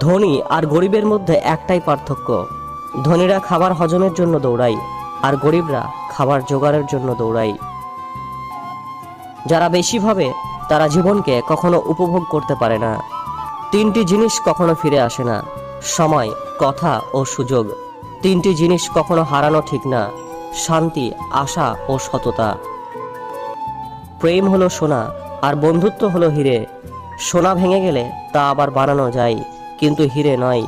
ধনী আর গরিবের মধ্যে একটাই পার্থক্য। ধনীরা খাবার হজমের জন্য দৌড়ায় আর গরিবরা খাবার জোগাড়ের জন্য দৌড়ায়। যারা বেশি ভাবে, তারা জীবনকে কখনো উপভোগ করতে পারে না। তিনটি জিনিস কখনো ফিরে আসে না, সময়, কথা ও সুযোগ। তিনটি জিনিস কখনো হারানো ঠিক না, শান্তি, আশা ও সততা। প্রেম হলো সোনা আর বন্ধুত্ব হলো হিরে। সোনা ভেঙে গেলে তা আবার বানানো যায়, কিন্তু হিরে নয়।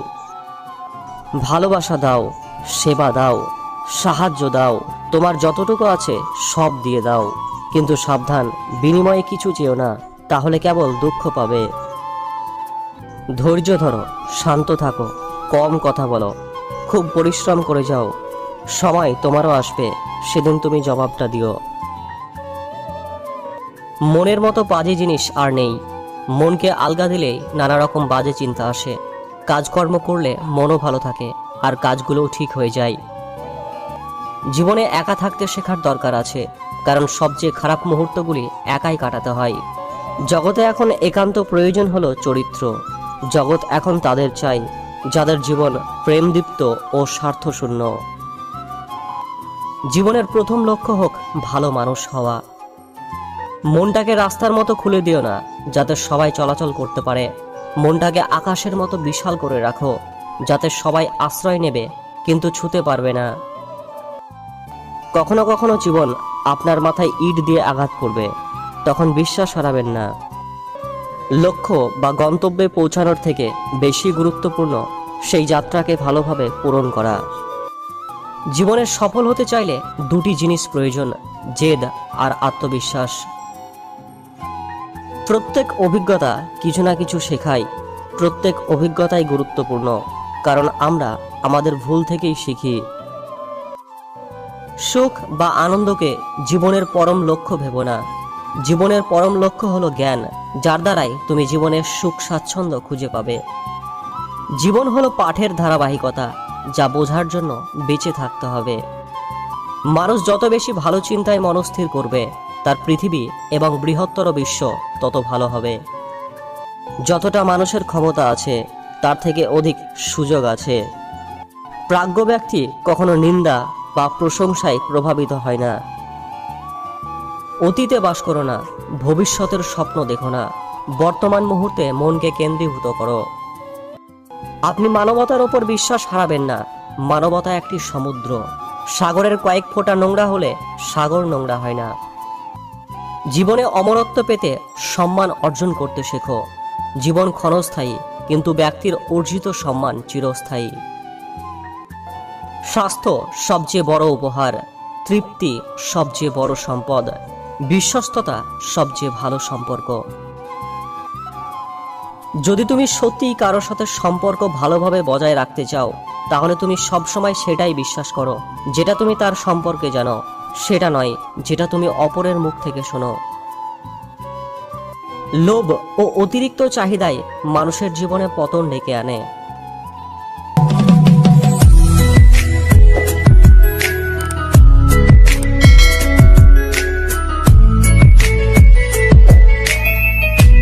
ভালোবাসা দাও, সেবা দাও, সাহায্য দাও, তোমার যতটুকু আছে সব দিয়ে দাও। কিন্তু সাবধান, বিনিময়ে কিছু চেও না, তাহলে কেবল দুঃখ পাবে। ধৈর্য ধরো, শান্ত থাকো, কম কথা বলো, খুব পরিশ্রম করে যাও। সময় তোমারও আসবে, সেদিন তুমি জবাবটা দিও। মনের মতো বাজে জিনিস আর নেই। মনকে আলগা দিলেই নানা রকম বাজে চিন্তা আসে। কাজকর্ম করলে মনও ভালো থাকে আর কাজগুলোও ঠিক হয়ে যায়। জীবনে একা থাকতে শেখার দরকার আছে, কারণ সবচেয়ে খারাপ মুহূর্তগুলি একাই কাটাতে হয়। জগতে এখন একান্ত প্রয়োজন হলো চরিত্র। জগৎ এখন তাদের চাই, যাদের জীবন প্রেমদীপ্ত ও স্বার্থশূন্য। জীবনের প্রথম লক্ষ্য হোক ভালো মানুষ হওয়া। মনটাকে রাস্তার মতো খুলে দিও না, যাতে সবাই চলাচল করতে পারে। মনটাকে আকাশের মতো বিশাল করে রাখো, যাতে সবাই আশ্রয় নেবে, কিন্তু ছুতে পারবে না। কখনো কখনো জীবন আপনার মাথায় ইট দিয়ে আঘাত করবে, তখন বিশ্বাস হারাবেন না। লক্ষ্য বা গন্তব্যে পৌঁছানোর থেকে বেশি গুরুত্বপূর্ণ সেই যাত্রাকে ভালোভাবে পূরণ করা। জীবনে সফল হতে চাইলে দুটি জিনিস প্রয়োজন, জেদ আর আত্মবিশ্বাস। প্রত্যেক অভিজ্ঞতা কিছু না কিছু শেখায় প্রত্যেক অভিজ্ঞতাই গুরুত্বপূর্ণ, কারণ আমরা আমাদের ভুল থেকেই শিখি। সুখ বা আনন্দকে জীবনের পরম লক্ষ্য ভেবো না। জীবনের পরম লক্ষ্য হলো জ্ঞান, যার দ্বারাই তুমি জীবনের সুখ স্বাচ্ছন্দ্য খুঁজে পাবে। জীবন হলো পাঠের ধারাবাহিকতা, যা বোঝার জন্য বেঁচে থাকতে হবে। মানুষ যত বেশি ভালো চিন্তায় মনস্থির করবে তার পৃথিবী এবং বৃহত্তর বিশ্ব তত ভালো হবে। যতটা মানুষের ক্ষমতা আছে, তার থেকে অধিক সুযোগ আছে। প্রাজ্ঞ ব্যক্তি কখনো নিন্দা বা প্রশংসায় প্রভাবিত হয় না। অতীতে বাস করো না, ভবিষ্যতের স্বপ্ন দেখো না। বর্তমান মুহূর্তে মনকে কেন্দ্রীভূত করো। আপনি মানবতার ওপর বিশ্বাস হারাবেন না। মানবতা একটি সমুদ্র। সাগরের কয়েক ফোঁটা নোংরা হলে সাগর নোংরা হয় না। জীবনে অমরত্ব পেতে সম্মান অর্জন করতে শেখো। জীবন ক্ষণস্থায়ী, কিন্তু ব্যক্তির অর্জিত সম্মান চিরস্থায়ী। স্বাস্থ্য সবচেয়ে বড় উপহার, তৃপ্তি সবচেয়ে বড় সম্পদ, বিশ্বস্ততা সবচেয়ে ভালো সম্পর্ক। যদি তুমি সত্যিই কারোর সাথে সম্পর্ক ভালোভাবে বজায় রাখতে চাও, তাহলে তুমি সবসময় সেটাই বিশ্বাস করো, যেটা তুমি তার সম্পর্কে জানো। সেটা নয়, যেটা তুমি অপরের মুখ থেকে শোনো। লোভ ও অতিরিক্ত চাহিদায় মানুষের জীবনে পতন ডেকে আনে।